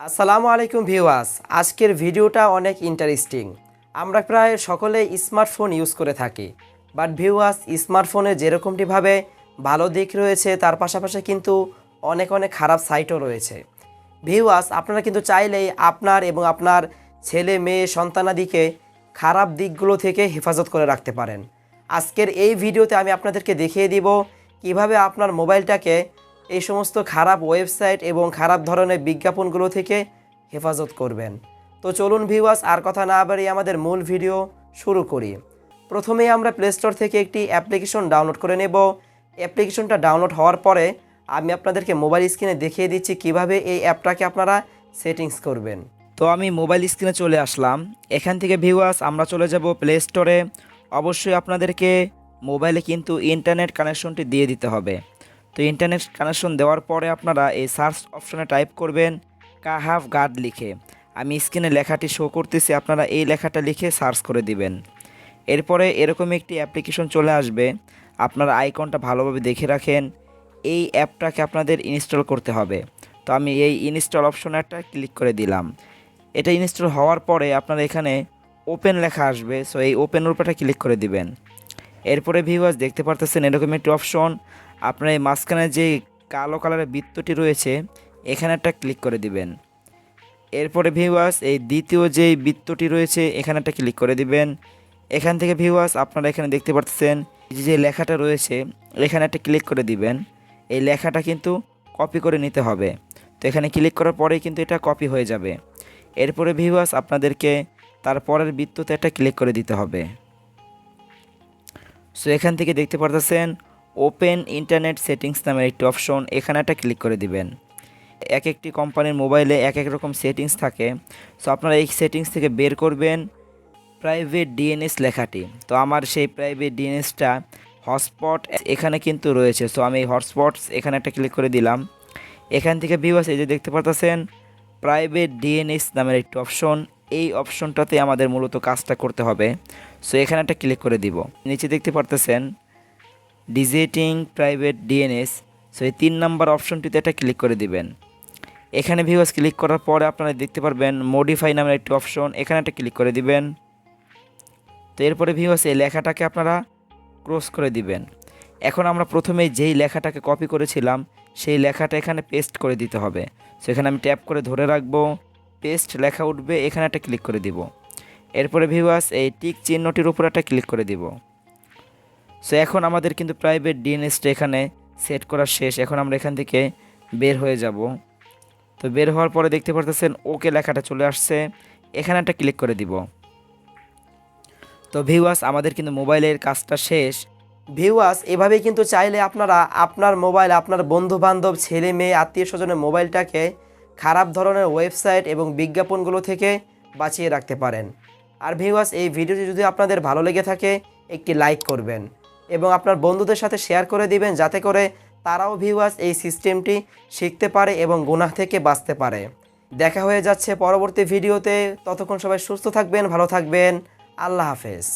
আসসালামু আলাইকুম ভিউয়ার্স। আজকের ভিডিওটা অনেক ইন্টারেস্টিং আমরা প্রায় সকলে স্মার্টফোন ইউজ করে থাকি। বাট ভিউয়ার্স স্মার্টফোনে যেরকমটিভাবে ভালো দিক রয়েছে, তার পাশাপাশি কিন্তু অনেক অনেক খারাপ সাইটও রয়েছে। ভিউয়ার্স, আপনারা কিন্তু চাইলেই আপনার এবং আপনার ছেলে, মেয়ে সন্তানাদিকে খারাপ দিকগুলো থেকে হেফাজত করে রাখতে পারেন। আজকের এই ভিডিওতে আমি আপনাদেরকে দেখিয়ে দিব কীভাবে আপনার মোবাইলটাকে এই সমস্ত খারাপ ওয়েবসাইট এবং খারাপ ধরনের বিজ্ঞাপনগুলো থেকে হেফাজত করবেন। তো চলুন ভিউয়ার্স, আর কথা না বাড়িয়ে আমাদের মূল ভিডিও শুরু করি। প্রথমেই আমরা প্লে স্টোর থেকে একটি অ্যাপ্লিকেশন ডাউনলোড করে নেব। অ্যাপ্লিকেশনটা ডাউনলোড হওয়ার পরে আমি আপনাদেরকে মোবাইল স্ক্রিনে দেখিয়ে দিচ্ছি কীভাবে এই অ্যাপটাকে আপনারা সেটিংস করবেন। তো আমি মোবাইল স্ক্রিনে চলে আসলাম। এখান থেকে ভিউয়ার্স, আমরা চলে যাব প্লে স্টোরে অবশ্যই আপনাদেরকে মোবাইলে কিন্তু ইন্টারনেট কানেকশনটি দিয়ে দিতে হবে। তো ইন্টারনেট কানেকশন দেওয়ার পরে আপনারা এই সার্চ অপশনে টাইপ করবেন কাহাভ গার্ড লিখে। আমি স্ক্রিনে লেখাটি শো করতেছি, আপনারা এই লেখাটা লিখে সার্চ করে দিবেন। এরপরে এরকম একটি অ্যাপ্লিকেশন চলে আসবে, আপনারা আইকনটা ভালোভাবে দেখে রাখেন, এই অ্যাপটাকে আপনাদের ইনস্টল করতে হবে। তো আমি এই ইনস্টল অপশনে একটা ক্লিক করে দিলাম। এটা ইনস্টল হওয়ার পরে আপনারা এখানে ওপেন লেখা আসবে সো এই ওপেন উপরটা ক্লিক করে দিবেন। এরপরে ভিউয়ার্স দেখতে পারতেছেন এরকম একটি অপশন আপনার এই মাঝখানে যে কালো কালারের বৃত্তটি রয়েছে, এখানে একটা ক্লিক করে দিবেন। এরপরে ভিউয়ার্স এই দ্বিতীয় যে বৃত্তটি রয়েছে, এখানে একটা ক্লিক করে দিবেন। এখান থেকে ভিউয়ার্স আপনারা এখানে দেখতে পাচ্ছেন যে লেখাটা রয়েছে, এখানে একটা ক্লিক করে দিবেন। এই লেখাটা কিন্তু কপি করে নিতে হবে। তো এখানে ক্লিক করার পরেই কিন্তু এটা কপি হয়ে যাবে। এরপরে ভিউয়ার্স আপনাদেরকে তারপরের বৃত্ততে একটা ক্লিক করে দিতে হবে। সো এখান থেকে দেখতে পারতেছেন ওপেন ইন্টারনেট সেটিংস নামের একটি অপশন, এখানে একটা ক্লিক করে দিবেন। এক একটি কোম্পানির মোবাইলে এক এক রকম সেটিংস থাকে। সো আপনারা এই সেটিংস থেকে বের করবেন প্রাইভেট ডিএনএস লেখাটি। তো আমার সেই প্রাইভেট ডিএনএসটা হটস্পট এখানে কিন্তু রয়েছে। সো আমি এই হটস্পটস এখানে একটা ক্লিক করে দিলাম। এখান থেকে ভিউয়ার্স এই যে দেখতে পারতেছেন, প্রাইভেট ডিএনএস নামের একটি অপশন। এই অপশনটাতে আমাদের মূলত কাজটা করতে হবে। সো এখানে একটা ক্লিক করে দিব। নিচে দেখতে পারতেছেন ডিজিটিং প্রাইভেট ডিএনএস সো এই তিন নাম্বার অপশনটিতে একটা ক্লিক করে দিবেন। এখানে ভিউয়ার্স ক্লিক করার পরে আপনারা দেখতে পারবেন মডিফাই নামের একটি অপশন এখানে একটা ক্লিক করে দিবেন। তো এরপরে ভিউয়ার্স এই লেখাটাকে আপনারা ক্রস করে দিবেন। এখন আমরা প্রথমে যেই লেখাটাকে কপি করেছিলাম, সেই লেখাটা এখানে পেস্ট করে দিতে হবে। সো এখানে আমি ট্যাপ করে ধরে রাখব পেস্ট লেখা উঠবে, এখানে একটা ক্লিক করে দিব। এরপরে ভিউয়ার্স এই টিক চিহ্নটির উপর একটা ক্লিক করে দিব। সো এখন আমাদের কিন্তু প্রাইভেট ডিএনএসটা এখানে সেট করা শেষ। এখন আমরা এখান থেকে বের হয়ে যাব। তো বের হওয়ার পরে দেখতে পারতেছেন ওকে লেখাটা চলে আসছে। এখানে একটা ক্লিক করে দিব। তো ভিউয়ার্স আমাদের কিন্তু মোবাইলের কাজটা শেষ। ভিউয়ার্স এভাবেই কিন্তু চাইলে আপনারা আপনার মোবাইল আপনার বন্ধু বান্ধব ছেলে মেয়ে, আত্মীয় স্বজনের মোবাইলটাকে খারাপ ধরনের ওয়েবসাইট এবং বিজ্ঞাপনগুলো থেকে বাঁচিয়ে রাখতে পারেন। আর ভিউয়ার্স এই ভিডিওটি যদি আপনাদের ভালো লেগে থাকে, একটি লাইক করবেন। এবং আপনার বন্ধুদের সাথে শেয়ার করে দিবেন যাতে করে তারাও ভিউয়ার্স এই সিস্টেমটি শিখতে পারে এবং গুনাহ থেকে বাঁচতে পারে। দেখা হয়ে যাচ্ছে পরবর্তী ভিডিওতে ততক্ষণ সবাই সুস্থ থাকবেন, ভালো থাকবেন। আল্লাহ হাফেজ।